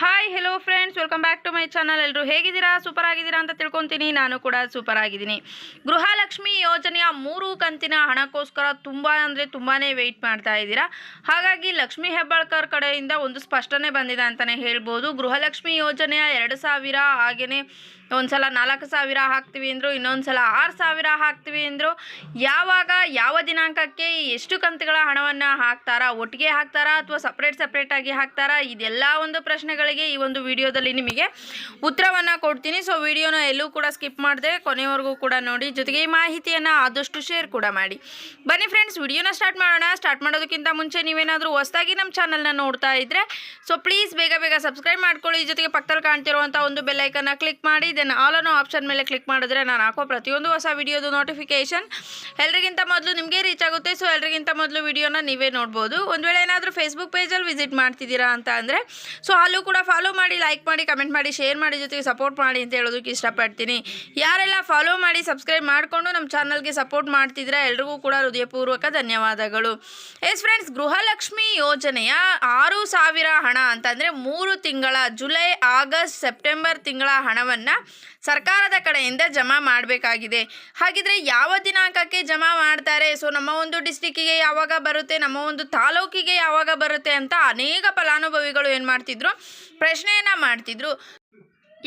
Hi hello friends welcome back to my channel ಎಲ್ಲರೂ ಹೇಗಿದ್ದೀರಾ? Super ಆಗಿದ್ದೀರಾ ಅಂತ ತಿಳ್ಕೊತೀನಿ. ನಾನು ಕೂಡ ಸೂಪರ್ ಆಗಿದ್ದೀನಿ. ಗೃಹಲಕ್ಷ್ಮಿ ಯೋಜನೆಯ ಮೂರು ಕಂತಿನ ಹಣಕ್ಕೋಸ್ಕರ ತುಂಬ ಅಂದರೆ ತುಂಬಾ ವೆಯ್ಟ್ ಮಾಡ್ತಾ ಇದ್ದೀರಾ? ಹಾಗಾಗಿ ಲಕ್ಷ್ಮಿ ಹೆಬ್ಬಾಳ್ಕರ್ ಕಡೆಯಿಂದ ಒಂದು ಸ್ಪಷ್ಟನೆ ಬಂದಿದೆ ಅಂತಲೇ ಹೇಳ್ಬೋದು. ಗೃಹಲಕ್ಷ್ಮಿ ಯೋಜನೆಯ ಎರಡು ಸಾವಿರ ಹಾಗೆಯೇ ಒಂದ್ಸಲ ನಾಲ್ಕು ಸಾವಿರ ಹಾಕ್ತೀವಿ ಅಂದರು ಇನ್ನೊಂದು ಸಲ ಆರು ಸಾವಿರ ಹಾಕ್ತೀವಿ ಅಂದರು. ಯಾವಾಗ, ಯಾವ ದಿನಾಂಕಕ್ಕೆ, ಎಷ್ಟು ಕಂತುಗಳ ಹಣವನ್ನು ಹಾಕ್ತಾರಾ, ಒಟ್ಟಿಗೆ ಹಾಕ್ತಾರಾ ಅಥವಾ ಸಪ್ರೇಟ್ ಸಪ್ರೇಟಾಗಿ ಹಾಕ್ತಾರಾ, ಇದೆಲ್ಲ ಒಂದು ಪ್ರಶ್ನೆಗಳಿಗೆ ಈ ಒಂದು ವಿಡಿಯೋದಲ್ಲಿ ನಿಮಗೆ ಉತ್ತರವನ್ನು ಕೊಡ್ತೀನಿ. ಸೊ ವಿಡಿಯೋನ ಎಲ್ಲೂ ಕೂಡ ಸ್ಕಿಪ್ ಮಾಡಿದೆ, ಕೊನೆವರೆಗೂ ಕೂಡ ನೋಡಿ. ಜೊತೆಗೆ ಈ ಮಾಹಿತಿಯನ್ನು ಆದಷ್ಟು ಶೇರ್ ಕೂಡ ಮಾಡಿ. ಬನ್ನಿ ಫ್ರೆಂಡ್ಸ್ ವಿಡಿಯೋನ ಸ್ಟಾರ್ಟ್ ಮಾಡೋಣ. ಸ್ಟಾರ್ಟ್ ಮಾಡೋದಕ್ಕಿಂತ ಮುಂಚೆ ನೀವೇನಾದರೂ ಹೊಸದಾಗಿ ನಮ್ಮ ಚಾನಲ್ನ ನೋಡ್ತಾ ಇದ್ದರೆ ಸೊ ಪ್ಲೀಸ್ ಬೇಗ ಬೇಗ ಸಬ್ಸ್ಕ್ರೈಬ್ ಮಾಡ್ಕೊಳ್ಳಿ. ಜೊತೆಗೆ ಪಕ್ಕದಲ್ಲಿ ಕಾಣ್ತಿರುವಂಥ ಒಂದು ಬೆಲ್ಲೈಕನ್ನ ಕ್ಲಿಕ್ ಮಾಡಿ. ದೆನ್ ಆಲ್ ಅನ್ನೋ ಆಪ್ಷನ್ ಮೇಲೆ ಕ್ಲಿಕ್ ಮಾಡಿದ್ರೆ ನಾನು ಹಾಕೋ ಪ್ರತಿಯೊಂದು ಹೊಸ ವಿಡಿಯೋದು ನೋಟಿಫಿಕೇಶನ್ ಎಲ್ರಿಗಿಂತ ಮೊದಲು ನಿಮಗೆ ರೀಚ್ ಆಗುತ್ತೆ. ಸೊ ಎಲ್ರಿಗಿಂತ ಮೊದಲು ವಿಡಿಯೋನ ನೀವೇ ನೋಡ್ಬೋದು. ಒಂದು ವೇಳೆ ಏನಾದರೂ ಫೇಸ್ಬುಕ್ ಪೇಜಲ್ಲಿ ವಿಸಿಟ್ ಮಾಡ್ತಿದ್ದೀರಾ ಅಂತ ಅಂದರೆ ಸೊ ಅಲ್ಲೂ ಕೂಡ ಫಾಲೋ ಮಾಡಿ ಲೈಕ್ ಮಾಡಿ ಕಮೆಂಟ್ ಮಾಡಿ ಶೇರ್ ಮಾಡಿ ಜೊತೆಗೆ ಸಪೋರ್ಟ್ ಮಾಡಿ ಅಂತ ಹೇಳೋದಕ್ಕೆ ಇಷ್ಟಪಡ್ತೀನಿ. ಯಾರೆಲ್ಲ ಫಾಲೋ ಮಾಡಿ ಸಬ್ಸ್ಕ್ರೈಬ್ ಮಾಡಿಕೊಂಡು ನಮ್ಮ ಚಾನಲ್ಗೆ ಸಪೋರ್ಟ್ ಮಾಡ್ತಿದ್ರೆ ಎಲ್ರಿಗೂ ಕೂಡ ಹೃದಯಪೂರ್ವಕ ಧನ್ಯವಾದಗಳು. ಎಸ್ ಫ್ರೆಂಡ್ಸ್ ಗೃಹಲಕ್ಷ್ಮಿ ಯೋಜನೆಯ ಆರು ಸಾವಿರ ಹಣ ಅಂತಂದರೆ ಮೂರು ತಿಂಗಳ, ಜುಲೈ, ಆಗಸ್ಟ್, ಸೆಪ್ಟೆಂಬರ್ ತಿಂಗಳ ಹಣವನ್ನು ಸರ್ಕಾರದ ಕಡೆಯಿಂದ ಜಮಾ ಮಾಡಬೇಕಾಗಿದೆ. ಹಾಗಿದ್ರೆ ಯಾವ ದಿನಾಂಕಕ್ಕೆ ಜಮಾ ಮಾಡ್ತಾರೆ? ಸೊ ನಮ್ಮ ಒಂದು ಡಿಸ್ಟಿಕ್ಕಿಗೆ ಯಾವಾಗ ಬರುತ್ತೆ? ನಮ್ಮ ಒಂದು ತಾಲೂಕಿಗೆ ಯಾವಾಗ ಬರುತ್ತೆ ಅಂತ ಅನೇಕ ಫಲಾನುಭವಿಗಳು ಏನು ಮಾಡ್ತಿದ್ರು? ಪ್ರಶ್ನೆಯನ್ನು ಮಾಡ್ತಿದ್ರು.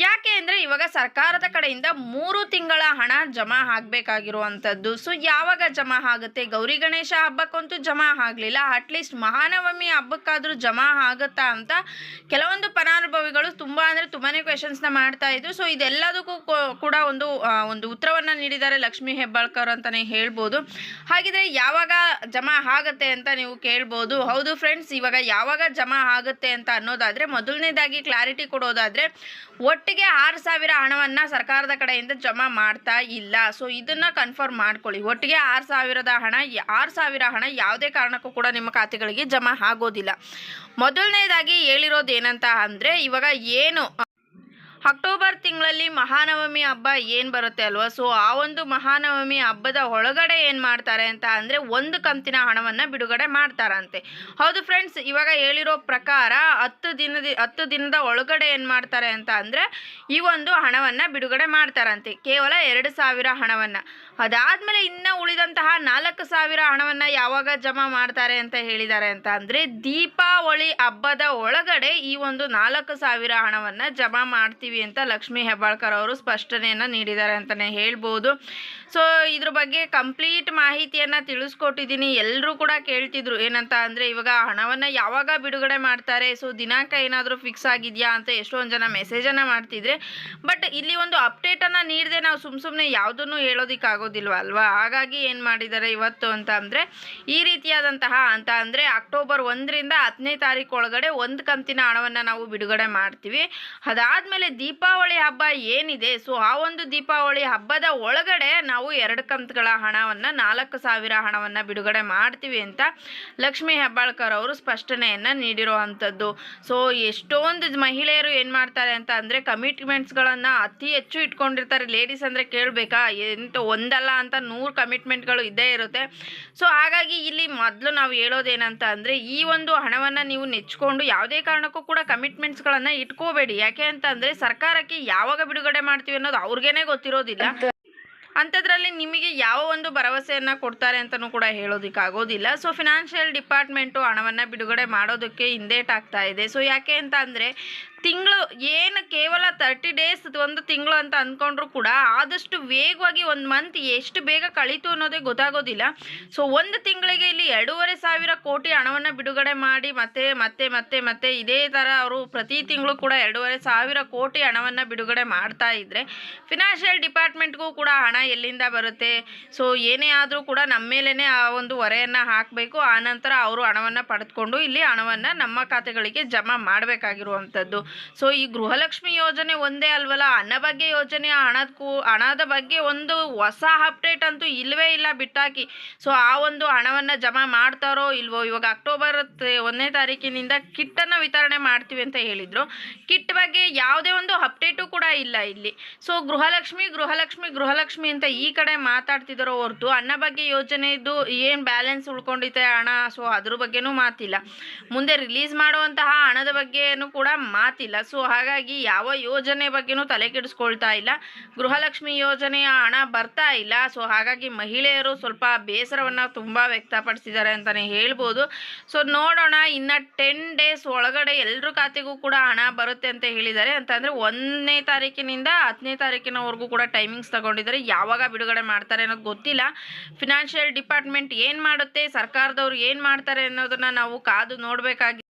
ಯಾಕೆ ಅಂದರೆ ಇವಾಗ ಸರ್ಕಾರದ ಕಡೆಯಿಂದ ಮೂರು ತಿಂಗಳ ಹಣ ಜಮಾ ಆಗಬೇಕಾಗಿರುವಂಥದ್ದು. ಸೊ ಯಾವಾಗ ಜಮಾ ಆಗುತ್ತೆ? ಗೌರಿ ಗಣೇಶ ಹಬ್ಬಕ್ಕಂತೂ ಜಮಾ ಆಗಲಿಲ್ಲ. ಅಟ್ಲೀಸ್ಟ್ ಮಹಾನವಮಿ ಹಬ್ಬಕ್ಕಾದರೂ ಜಮಾ ಆಗುತ್ತಾ ಅಂತ ಕೆಲವೊಂದು ಫಲಾನುಭವಿಗಳು ತುಂಬ ಅಂದರೆ ತುಂಬಾ ಕ್ವೆಶನ್ಸ್ನ ಮಾಡ್ತಾ ಇದ್ರು. ಸೊ ಇದೆಲ್ಲದಕ್ಕೂ ಕೂಡ ಒಂದು ಒಂದು ಉತ್ತರವನ್ನು ನೀಡಿದ್ದಾರೆ ಲಕ್ಷ್ಮೀ ಹೆಬ್ಬಾಳ್ಕರ್ ಅಂತಲೇ ಹೇಳ್ಬೋದು. ಹಾಗಿದ್ರೆ ಯಾವಾಗ ಜಮಾ ಆಗುತ್ತೆ ಅಂತ ನೀವು ಕೇಳ್ಬೋದು. ಹೌದು ಫ್ರೆಂಡ್ಸ್ ಇವಾಗ ಯಾವಾಗ ಜಮಾ ಆಗುತ್ತೆ ಅಂತ ಅನ್ನೋದಾದರೆ, ಮೊದಲನೇದಾಗಿ ಕ್ಲಾರಿಟಿ ಕೊಡೋದಾದರೆ ಒಟ್ಟಿಗೆ ಆರು ಸಾವಿರ ಹಣವನ್ನು ಸರ್ಕಾರದ ಕಡೆಯಿಂದ ಜಮಾ ಮಾಡ್ತಾ ಇಲ್ಲ. ಸೊ ಇದನ್ನ ಕನ್ಫರ್ಮ್ ಮಾಡ್ಕೊಳ್ಳಿ. ಒಟ್ಟಿಗೆ ಆರು ಸಾವಿರದ ಹಣ, ಆರು ಸಾವಿರ ಹಣ ಯಾವುದೇ ಕಾರಣಕ್ಕೂ ಕೂಡ ನಿಮ್ಮ ಖಾತೆಗಳಿಗೆ ಜಮಾ ಆಗೋದಿಲ್ಲ. ಮೊದಲನೇದಾಗಿ ಹೇಳಿರೋದು ಏನಂತ ಅಂದರೆ ಇವಾಗ ಏನು ಅಕ್ಟೋಬರ್ ತಿಂಗಳಲ್ಲಿ ಮಹಾನವಮಿ ಹಬ್ಬ ಏನು ಬರುತ್ತೆ ಅಲ್ವಾ? ಸೊ ಆ ಒಂದು ಮಹಾನವಮಿ ಹಬ್ಬದ ಒಳಗಡೆ ಏನು ಮಾಡ್ತಾರೆ ಅಂತ ಅಂದರೆ ಒಂದು ಕಂತಿನ ಹಣವನ್ನು ಬಿಡುಗಡೆ ಮಾಡ್ತಾರಂತೆ. ಹೌದು ಫ್ರೆಂಡ್ಸ್ ಇವಾಗ ಹೇಳಿರೋ ಪ್ರಕಾರ ಹತ್ತು ದಿನದ ಹತ್ತು ದಿನದ ಒಳಗಡೆ ಏನು ಮಾಡ್ತಾರೆ ಅಂತ ಅಂದರೆ ಈ ಒಂದು ಹಣವನ್ನು ಬಿಡುಗಡೆ ಮಾಡ್ತಾರಂತೆ. ಕೇವಲ ಎರಡು ಸಾವಿರ ಹಣವನ್ನು. ಅದಾದಮೇಲೆ ಇನ್ನು ಉಳಿದಂತಹ ನಾಲ್ಕು ಸಾವಿರ ಹಣವನ್ನು ಯಾವಾಗ ಜಮಾ ಮಾಡ್ತಾರೆ ಅಂತ ಹೇಳಿದ್ದಾರೆ ಅಂತ ಅಂದರೆ ದೀಪಾವಳಿ ಹಬ್ಬದ ಒಳಗಡೆ ಈ ಒಂದು ನಾಲ್ಕು ಸಾವಿರ ಹಣವನ್ನು ಜಮಾ ಮಾಡ್ತೀವಿ. ಅಂತ ಲಕ್ಷ್ಮೀ ಹೆಬ್ಬಾಳ್ಕರ್ ಅವರು ಸ್ಪಷ್ಟನೆಯನ್ನು ನೀಡಿದ್ದಾರೆ ಅಂತಲೇ ಹೇಳ್ಬೋದು. ಸೊ ಇದ್ರ ಬಗ್ಗೆ ಕಂಪ್ಲೀಟ್ ಮಾಹಿತಿಯನ್ನು ತಿಳಿಸ್ಕೊಟ್ಟಿದ್ದೀನಿ. ಎಲ್ಲರೂ ಕೂಡ ಕೇಳ್ತಿದ್ರು, ಏನಂತ ಅಂದರೆ ಇವಾಗ ಹಣವನ್ನು ಯಾವಾಗ ಬಿಡುಗಡೆ ಮಾಡ್ತಾರೆ ಸೊ ದಿನಾಂಕ ಏನಾದರೂ ಫಿಕ್ಸ್ ಆಗಿದೆಯಾ ಅಂತ ಎಷ್ಟೊಂದು ಜನ ಮೆಸೇಜನ್ನು ಮಾಡ್ತಿದ್ರೆ. ಬಟ್ ಇಲ್ಲಿ ಒಂದು ಅಪ್ಡೇಟನ್ನು ನೀಡದೆ ನಾವು ಸುಮ್ಮ ಸುಮ್ಮನೆ ಯಾವುದನ್ನು ಹೇಳೋದಕ್ಕಾಗೋದಿಲ್ವ ಅಲ್ವಾ? ಹಾಗಾಗಿ ಏನು ಮಾಡಿದ್ದಾರೆ ಇವತ್ತು ಅಂತ ಅಂದರೆ, ಈ ರೀತಿಯಾದಂತಹ ಅಂತ ಅಂದರೆ ಅಕ್ಟೋಬರ್ ಒಂದರಿಂದ ಹತ್ತನೇ ತಾರೀಕು ಒಳಗಡೆ ಒಂದು ಕಂತಿನ ಹಣವನ್ನು ನಾವು ಬಿಡುಗಡೆ ಮಾಡ್ತೀವಿ. ಅದಾದಮೇಲೆ ದೀಪಾವಳಿ ಹಬ್ಬ ಏನಿದೆ ಸೊ ಆ ಒಂದು ದೀಪಾವಳಿ ಹಬ್ಬದ ಒಳಗಡೆ ನಾವು ಎರಡು ಕಂತುಗಳ ಹಣವನ್ನು, ನಾಲ್ಕು ಸಾವಿರ ಹಣವನ್ನು ಬಿಡುಗಡೆ ಮಾಡ್ತೀವಿ ಅಂತ ಲಕ್ಷ್ಮೀ ಹೆಬ್ಬಾಳ್ಕರ್ ಅವರು ಸ್ಪಷ್ಟನೆಯನ್ನು ನೀಡಿರುವಂಥದ್ದು. ಸೊ ಎಷ್ಟೊಂದು ಮಹಿಳೆಯರು ಏನು ಮಾಡ್ತಾರೆ ಅಂತ ಅಂದರೆ ಕಮಿಟ್ಮೆಂಟ್ಸ್ಗಳನ್ನು ಅತಿ ಹೆಚ್ಚು ಇಟ್ಕೊಂಡಿರ್ತಾರೆ. ಲೇಡೀಸ್ ಅಂದರೆ ಕೇಳಬೇಕಾ? ಎಂತ ಒಂದಲ್ಲ ಅಂತ ನೂರು ಕಮಿಟ್ಮೆಂಟ್ಗಳು ಇದ್ದೇ ಇರುತ್ತೆ. ಸೊ ಹಾಗಾಗಿ ಇಲ್ಲಿ ಮೊದಲು ನಾವು ಹೇಳೋದೇನಂತ ಅಂದರೆ, ಈ ಒಂದು ಹಣವನ್ನು ನೀವು ನೆಚ್ಕೊಂಡು ಯಾವುದೇ ಕಾರಣಕ್ಕೂ ಕೂಡ ಕಮಿಟ್ಮೆಂಟ್ಸ್ಗಳನ್ನು ಇಟ್ಕೋಬೇಡಿ. ಯಾಕೆ ಅಂತ ಸರ್ಕಾರಕ್ಕೆ ಯಾವಾಗ ಬಿಡುಗಡೆ ಮಾಡ್ತೀವಿ ಅನ್ನೋದು ಅವ್ರಿಗೇನೆ ಗೊತ್ತಿರೋದಿಲ್ಲ. ಅಂಥದ್ರಲ್ಲಿ ನಿಮಗೆ ಯಾವ ಒಂದು ಭರವಸೆಯನ್ನು ಕೊಡ್ತಾರೆ ಅಂತಲೂ ಕೂಡ ಹೇಳೋದಕ್ಕಾಗೋದಿಲ್ಲ. ಸೊ ಫಿನಾನ್ಷಿಯಲ್ ಡಿಪಾರ್ಟ್ಮೆಂಟು ಹಣವನ್ನು ಬಿಡುಗಡೆ ಮಾಡೋದಕ್ಕೆ ಹಿಂದೇಟಾಗ್ತಾ ಇದೆ. ಸೊ ಯಾಕೆ ಅಂತ ಅಂದರೆ ತಿಂಗಳು ಏನು ಕೇವಲ ತರ್ಟಿ ಡೇಸ್ ಒಂದು ತಿಂಗಳು ಅಂತ ಅಂದ್ಕೊಂಡ್ರು ಕೂಡ ಆದಷ್ಟು ವೇಗವಾಗಿ ಒಂದು ಮಂತ್ ಎಷ್ಟು ಬೇಗ ಕಳೀತು ಅನ್ನೋದೇ ಗೊತ್ತಾಗೋದಿಲ್ಲ. ಸೊ ಒಂದು ತಿಂಗಳಿಗೆ ಇಲ್ಲಿ ಎರಡೂವರೆ ಸಾವಿರ ಕೋಟಿ ಹಣವನ್ನು ಬಿಡುಗಡೆ ಮಾಡಿ ಮತ್ತೆ ಮತ್ತೆ ಮತ್ತೆ ಮತ್ತೆ ಇದೇ ಥರ ಅವರು ಪ್ರತಿ ತಿಂಗಳು ಕೂಡ ಎರಡೂವರೆ ಸಾವಿರ ಕೋಟಿ ಹಣವನ್ನು ಬಿಡುಗಡೆ ಮಾಡ್ತಾ ಇದ್ದರೆ ಫಿನಾನ್ಷಿಯಲ್ ಡಿಪಾರ್ಟ್ಮೆಂಟ್ಗೂ ಕೂಡ ಹಣ ಎಲ್ಲಿಂದ ಬರುತ್ತೆ? ಸೊ ಏನೇ ಆದರೂ ಕೂಡ ನಮ್ಮ ಮೇಲೇ ಆ ಒಂದು ಹೊರೆಯನ್ನು ಹಾಕಬೇಕು. ಆನಂತರ ಅವರು ಹಣವನ್ನು ಪಡೆದುಕೊಂಡು ಇಲ್ಲಿ ಹಣವನ್ನು ನಮ್ಮ ಖಾತೆಗಳಿಗೆ ಜಮಾ ಮಾಡಬೇಕಾಗಿರುವಂಥದ್ದು. ಸೊ ಈ ಗೃಹಲಕ್ಷ್ಮಿ ಯೋಜನೆ ಒಂದೇ ಅಲ್ವಲ್ಲ? ಬಗ್ಗೆ ಯೋಜನೆ ಹಣದಕ್ಕೂ ಹಣದ ಬಗ್ಗೆ ಒಂದು ಹೊಸ ಅಪ್ಡೇಟ್ ಅಂತೂ ಇಲ್ಲವೇ ಇಲ್ಲ ಬಿಟ್ಟಾಕಿ. ಸೊ ಆ ಒಂದು ಹಣವನ್ನು ಜಮಾ ಮಾಡ್ತಾರೋ ಇಲ್ವೋ? ಇವಾಗ ಅಕ್ಟೋಬರ್ ಒಂದನೇ ತಾರೀಕಿನಿಂದ ಕಿಟ್ಟನ್ನು ವಿತರಣೆ ಮಾಡ್ತೀವಿ ಅಂತ ಹೇಳಿದರು. ಕಿಟ್ ಬಗ್ಗೆ ಯಾವುದೇ ಒಂದು ಅಪ್ಡೇಟು ಇಲ್ಲ ಇಲ್ಲಿ. ಸೊ ಗೃಹಲಕ್ಷ್ಮಿ ಗೃಹಲಕ್ಷ್ಮಿ ಗೃಹಲಕ್ಷ್ಮಿ ಅಂತ ಈ ಕಡೆ ಮಾತಾಡ್ತಿದ್ದಾರೋ ಹೊರತು ಯೋಜನೆ ಯೋಜನೆದು ಏನು ಬ್ಯಾಲೆನ್ಸ್ ಉಳ್ಕೊಂಡಿದೆ ಹಣ ಸೊ ಅದ್ರ ಬಗ್ಗೆನೂ ಮಾತಿಲ್ಲ. ಮುಂದೆ ರಿಲೀಸ್ ಮಾಡುವಂತಹ ಹಣದ ಬಗ್ಗೆನೂ ಕೂಡ ಮಾತಿಲ್ಲ. ಸೊ ಹಾಗಾಗಿ ಯಾವ ಯೋಜನೆ ಬಗ್ಗೆನೂ ತಲೆ ಕೆಡಿಸ್ಕೊಳ್ತಾ ಇಲ್ಲ. ಗೃಹಲಕ್ಷ್ಮಿ ಯೋಜನೆಯ ಹಣ ಬರ್ತಾ ಇಲ್ಲ. ಸೊ ಹಾಗಾಗಿ ಮಹಿಳೆಯರು ಸ್ವಲ್ಪ ಬೇಸರವನ್ನು ತುಂಬ ವ್ಯಕ್ತಪಡಿಸಿದ್ದಾರೆ ಅಂತಲೇ ಹೇಳ್ಬೋದು. ಸೊ ನೋಡೋಣ, ಇನ್ನು ಟೆನ್ ಡೇಸ್ ಒಳಗಡೆ ಎಲ್ಲರ ಖಾತೆಗೂ ಕೂಡ ಹಣ ಬರುತ್ತೆ ಅಂತ ಹೇಳಿದ್ದಾರೆ. ಅಂತಂದರೆ ಒಂದನೇ ತಾರೀಕಿನಿಂದ ಹತ್ತನೇ ತಾರೀಕಿನವರೆಗೂ ಕೂಡ ಟೈಮಿಂಗ್ಸ್ ತಗೊಂಡಿದ್ದಾರೆ. ಯಾವಾಗ ಬಿಡುಗಡೆ ಮಾಡ್ತಾರೆ ಅನ್ನೋದು ಗೊತ್ತಿಲ್ಲ. ಫಿನಾನ್ಷಿಯಲ್ ಡಿಪಾರ್ಟ್ಮೆಂಟ್ ಏನು ಮಾಡುತ್ತೆ, ಸರ್ಕಾರದವ್ರು ಏನು ಮಾಡ್ತಾರೆ ಅನ್ನೋದನ್ನು ನಾವು ಕಾದು ನೋಡಬೇಕಾಗಿ